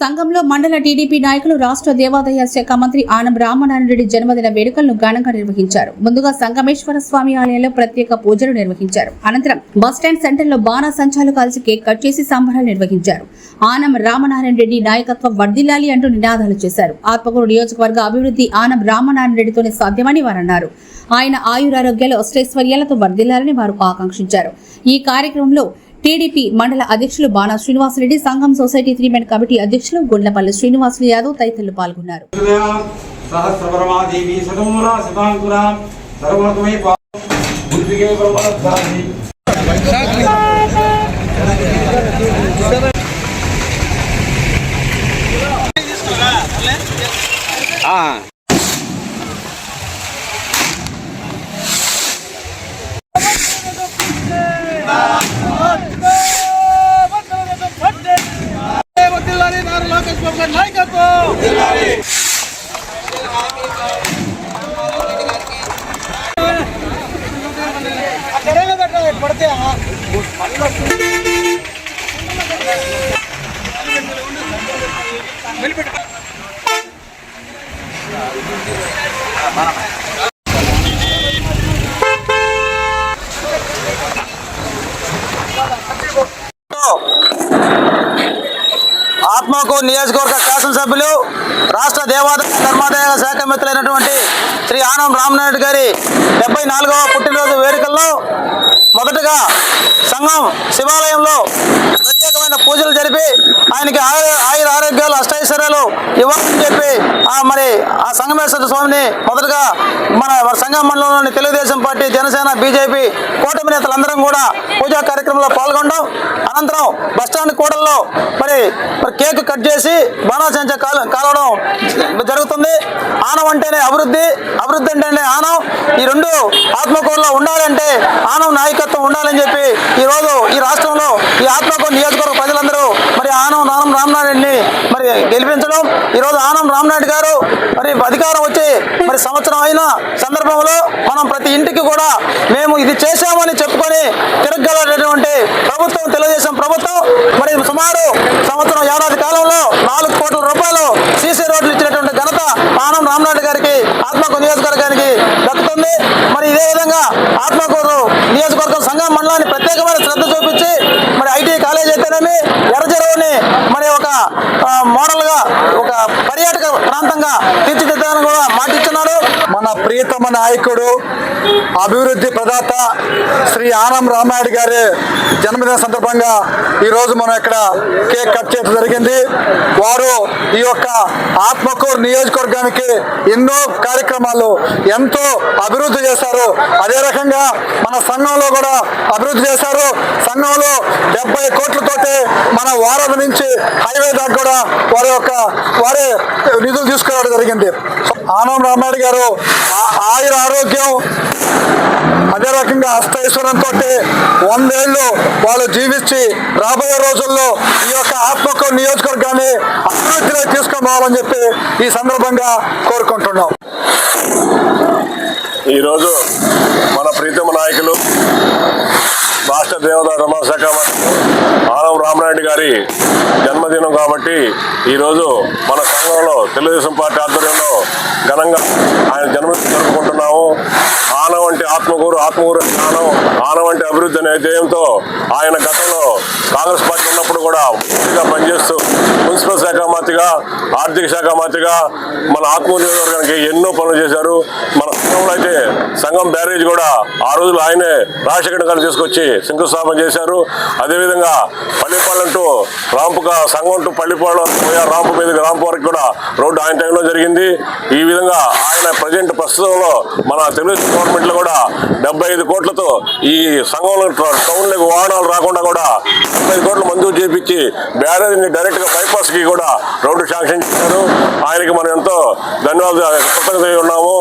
సంఘంలో మండల టీడీపీ నాయకులు రాష్ట్ర దేవాదాయ శాఖ మంత్రి ఆనం రామనారాయణ రెడ్డి జన్మదిన వేడుకలను ఘనంగా నిర్వహించారు. ముందుగా సంగమేశ్వర స్వామి ఆలయంలో ప్రత్యేక పూజలు నిర్వహించారు. అనంతరం బస్టాండ్ సెంటర్లో బాణా సంచాలు కాల్చి కేక్ కట్ చేసి సంబరాలు నిర్వహించారు. ఆనం రామనారాయణ రెడ్డి నాయకత్వం వర్ధిల్లాలి అంటూ నినాదాలు చేశారు. ఆత్మకూరు నియోజకవర్గ అభివృద్ధి ఆనం రామనారాయణ రెడ్డితోనే సాధ్యమని వారన్నారు. ఆయన ఆయురారోగ్యాలు అష్టైశ్వర్యాలతో వర్ధిల్లాలని వారు ఆకాంక్షించారు. ఈ కార్యక్రమంలో టీడీపీ మండల అధ్యక్షులు బాణా శ్రీనివాసరెడ్డి సంఘం సొసైటీ త్రీ మెన్ కమిటీ అధ్యక్షులు గుండ్లపల్లి శ్రీనివాసులు యాదవ్ తదితరులు పాల్గొన్నారు. సదమూలా శతాంకురా ఆత్మకు నియోజకవర్గ శాసనసభ్యులు రాష్ట్ర దేవాదాయ ధర్మాదాయ శాఖ మిత్రులైనటువంటి శ్రీ ఆనం రామనాయుడు గారి డెబ్బై నాలుగవ పుట్టినరోజు వేడుకల్లో సంఘం శివాలయంలో ప్రత్యేకమైన పూజలు జరిపి ఆయనకి ఆయుర ఆయుర ఆరోగ్యాలు అష్టైశ్వర్యాలు ఇవ్వాలని చెప్పి ఆ మరి ఆ సంగమేశ్వర స్వామిని మొదటగా మన మన సంఘం మండలంలోని తెలుగుదేశం పార్టీ జనసేన బీజేపీ కూటమి నేతలందరం కూడా పూజా కార్యక్రమంలో పాల్గొనడం అనంతరం బస్టాండ్ కూడల్లో. మరి మరి కేక్ కట్ చేసి బాణాసంచ కాల కాలవడం జరుగుతుంది. ఆనం అంటేనే అభివృద్ధి అభివృద్ధి అంటేనే ఆనం. ఈ రెండు ఆత్మకూరులో ఉండాలంటే ఆనం నాయకత్వం ఉండాలని చెప్పి ఈ రోజు ఈ రాష్ట్రంలో ఈ ఆత్మకూరు నియోజకవర్గ ప్రజలందరూ మరి ఆనం రామ్ రామనాయుడిని మరి గెలిపించడం. ఈ రోజు ఆనం రామనాయుడు గారు మరి అధికారం వచ్చి మరి సంవత్సరం అయిన సందర్భంలో మనం ప్రతి ఇంటికి కూడా మేము ఇది చేశామని చెప్పుకొని తిరగలటువంటి ప్రభుత్వం తెలియజేసి ప్రభుత్వం మరి సుమారు సంవత్సరం ఏడాది కాలంలో నాలుగు కోట్ల రూపాయలు సీసీ రోడ్లు ఇచ్చినటువంటి ఘనత ఆనం రామనాయుడు గారికి ఆత్మకూరు నియోజకవర్గానికి దక్కుతుంది. మరి ఇదే విధంగా ఆత్మకూరు నియోజకవర్గం సంఘం మండలాన్ని ప్రత్యేకమైన శ్రద్ధ చూపించి మరి ఐటీ కాలేజ్ అయితేనేమి ఎర్రచెరువుని మరి ఒక మోడల్గా ఒక పర్యాటక ప్రాంతంగా తీర్చిదిద్దాలని కూడా మాటిస్తున్నారు మన ప్రియతమ నాయకుడు అభివృద్ధి ప్రదాత శ్రీ ఆనం రామాయుడు గారి జన్మదిన సందర్భంగా ఈరోజు మనం ఇక్కడ కేక్ కట్ చేయడం జరిగింది. వారు ఈ యొక్క ఆత్మకూరు నియోజకవర్గానికి ఎన్నో కార్యక్రమాలు ఎంతో అభివృద్ధి చేశారు. అదే రకంగా మన సంఘంలో కూడా అభివృద్ధి చేశారు. సంఘంలో డెబ్బై కోట్లతోటి మన వారధ నుంచి హైవే దాకా కూడా వారి యొక్క వారే నిధులు తీసుకురావడం జరిగింది. ఆనం రామాయుడు గారు ఆయుర ఆరోగ్యం. అదే రకంగా అష్టైశ్వరంతో వందేళ్ళు వాళ్ళు జీవించి రాబోయే రోజుల్లో ఈ యొక్క ఆత్మకూరు నియోజకవర్గాన్ని అభివృద్ధిలో తీసుకుపోవాలని చెప్పి ఈ సందర్భంగా కోరుకుంటున్నాం. ఈరోజు మన ప్రీతమ నాయకులు రాష్ట్ర దేవత రమాశాఖ మంత్రి రామనాయుడు గారి జన్మదినం కాబట్టి ఈరోజు మన సంఘంలో తెలుగుదేశం పార్టీ ఆధ్వర్యంలో ఘనంగా ఆయన జన్మదినం జరుపుకుంటున్నాము. ఆనం అంటే ఆత్మకూరు ఆత్మకూరు అంటే ఆనం ఆనం అంటే అభివృద్ధి అనే ధ్యేయంతో ఆయన గతంలో కాంగ్రెస్ పార్టీ ఉన్నప్పుడు కూడా మంత్రిగా పనిచేస్తూ మున్సిపల్ శాఖ మంత్రిగా ఆర్థిక శాఖ మంత్రిగా మన ఆత్మూరు నియోజకవర్గానికి ఎన్నో పనులు చేశారు. అయితే సంఘం బ్యారేజ్ కూడా ఆ రోజులు ఆయనే రాజశేఖర్ గారు తీసుకొచ్చి శంకుస్థాపన చేశారు. అదేవిధంగా పల్లిపాలెం టు రాంపుక సంఘం టు పల్లిపాలెం పోయా రాంపు మీదకి రాంపు వరకు కూడా రోడ్డు ఆయన టైంలో జరిగింది. ఈ విధంగా ఆయన ప్రజెంట్ ప్రస్తుతంలో మన తెలుగు గవర్నమెంట్లో కూడా డెబ్బై ఐదు కోట్లతో ఈ సంఘంలో టౌన్లకు వాహనాలు రాకుండా కూడా డెబ్బై ఐదు కోట్లు మంజూరు చేపించి బ్యారేజ్ని డైరెక్ట్గా బైపాస్కి కూడా రోడ్డు శాంక్షన్ చేశారు. ఆయనకి మనం ఎంతో ధన్యవాదాలు కృతజ్ఞత ఉన్నాము.